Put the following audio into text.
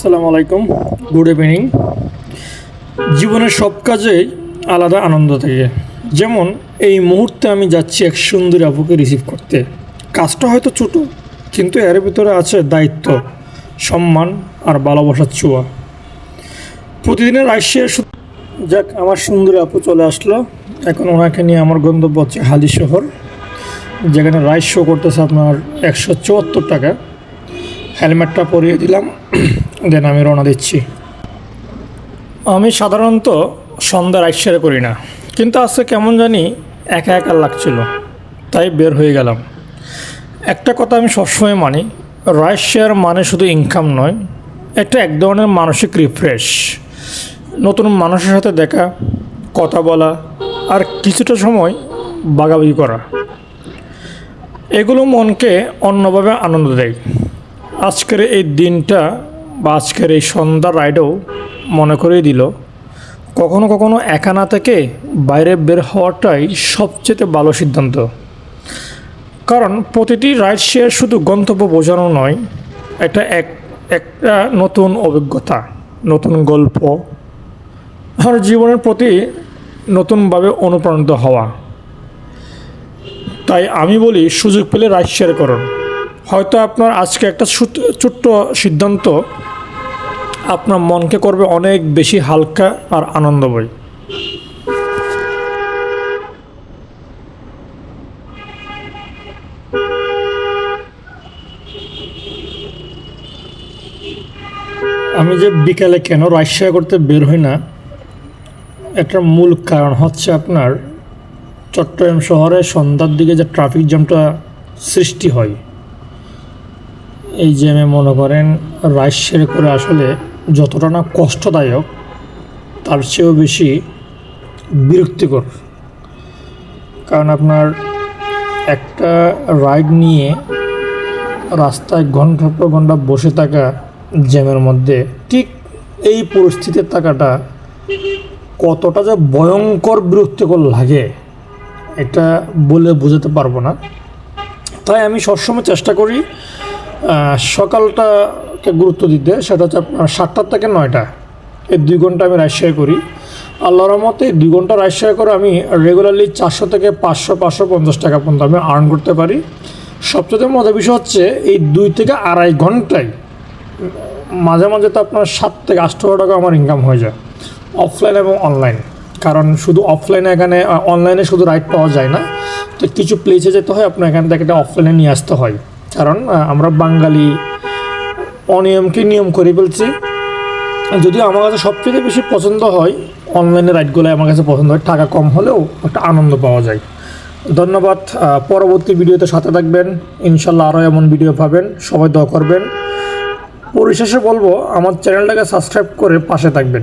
আসসালামু আলাইকুম। Good evening জীবনের সব কাজেই আলাদা আনন্দ থাকে। যেমন এই মুহূর্তে আমি যাচ্ছি এক সুন্দরী আপুকে রিসিভ করতে। কাজটা হয়তো ছোট, কিন্তু এর ভিতরে আছে দায়িত্ব, সম্মান আর ভালোবাসার ছোঁয়া। প্রতিদিনের রাশিয়ার সু- যাক, আমার সুন্দরী আপু চলে আসলো। এখন ওনাকে নিয়ে আমার গন্তব্য হচ্ছে হালি শহর, যেখানে রাইস শো করতেছে আপনার একশো চুয়াত্তর টাকা। হেলমেটটা পরিয়ে দিলাম দেন আমি রওনা দিচ্ছি। আমি সাধারণত সন্ধ্যা রাইড শেয়ার করি না, কিন্তু আজকে কেমন জানি একা একা লাগছিল, তাই বের হয়ে গেলাম। একটা কথা আমি সবসময় মানি, রাইড শেয়ার মানে শুধু ইনকাম নয় এটা এক ধরনের মানসিক রিফ্রেশ নতুন মানুষের সাথে দেখা, কথা বলা, আর কিছুটা সময় বাগাবাগি করা। এগুলো মনকে অন্যভাবে আনন্দ দেয়। আজকের এই দিনটা বা আজকের এই সন্ধ্যা রাইডও মনে করেই দিল। কখনো কখনো একা না থেকে বাইরে বের হওয়াটাই সবচেয়ে ভালো সিদ্ধান্ত। কারণ প্রতিটি রাইড শেয়ার শুধু গন্তব্য বোঝানো নয়, এটা এক, একটা নতুন অভিজ্ঞতা, নতুন গল্প। আর জীবনের প্রতি নতুনভাবে অনুপ্রাণিত হওয়া। তাই আমি বলি, সুযোগ পেলে রাইড শেয়ার করুন। হয়তো আপনার আজকে একটা ছোট্ট সিদ্ধান্ত আপনার মনকে করবে অনেক বেশি হালকা আর আনন্দময়। আমি যে বিকালে কেন শেয়ার করতে বের হই না, এটার মূল কারণ হচ্ছে আপনার চট্টগ্রাম শহরে সন্ধ্যার দিকে যে ট্রাফিক জ্যামটা সৃষ্টি হয় এই জ্যামে মনে করেন রাইড শেয়ার করে আসলে যতটা না কষ্টদায়ক, তার চেয়েও বেশি বিরক্তিকর। কারণ আপনার একটা রাইড নিয়ে রাস্তায় ঘণ্টার পর ঘণ্টা বসে থাকা জ্যামের মধ্যে ঠিক এই পরিস্থিতির থাকাটা কতটা যে ভয়ঙ্কর বিরক্তিকর লাগে, এটা বলে বোঝাতে পারব না। তাই আমি সবসময় চেষ্টা করি সকালটাকে গুরুত্ব দিতে, সেটা হচ্ছে আপনার সাতটার থেকে নয়টা। এই দুই ঘণ্টা আমি শেয়ার করি। আল্লাহর মতে দুই ঘণ্টা শেয়ার করে আমি রেগুলারলি চারশো থেকে পাঁচশো পাঁচশো পঞ্চাশ টাকা পর্যন্ত আমি আর্ন করতে পারি। সবচেয়ে মজার বিষয় হচ্ছে, এই দুই থেকে আড়াই ঘন্টায় মাঝে মাঝে তো আপনার সাত থেকে আটশো টাকা আমার ইনকাম হয়ে যায় অফলাইন এবং অনলাইন কারণ শুধু অফলাইনে এখানে অনলাইনে শুধু রাইড পাওয়া যায় না। তো কিছু প্লেসে যেতে হয়, আপনার এখান থেকে এটা অফলাইনে নিয়ে আসতে হয়। কারণ আমরা বাঙালি অনিয়মকে নিয়ম করে ফেলছি। যদিও আমার কাছে সবচেয়ে বেশি পছন্দ হয় অনলাইনে রাইডগুলো আমার কাছে পছন্দ হয়। টাকা কম হলেও একটা আনন্দ পাওয়া যায়। ধন্যবাদ পরবর্তী ভিডিওতে সাথে থাকবেন। ইনশাল্লাহ আরও এমন ভিডিও পাবেন। সবাই দোয়া করবেন। পরিশেষে বলব, আমার চ্যানেলটাকে সাবস্ক্রাইব করে পাশে থাকবেন।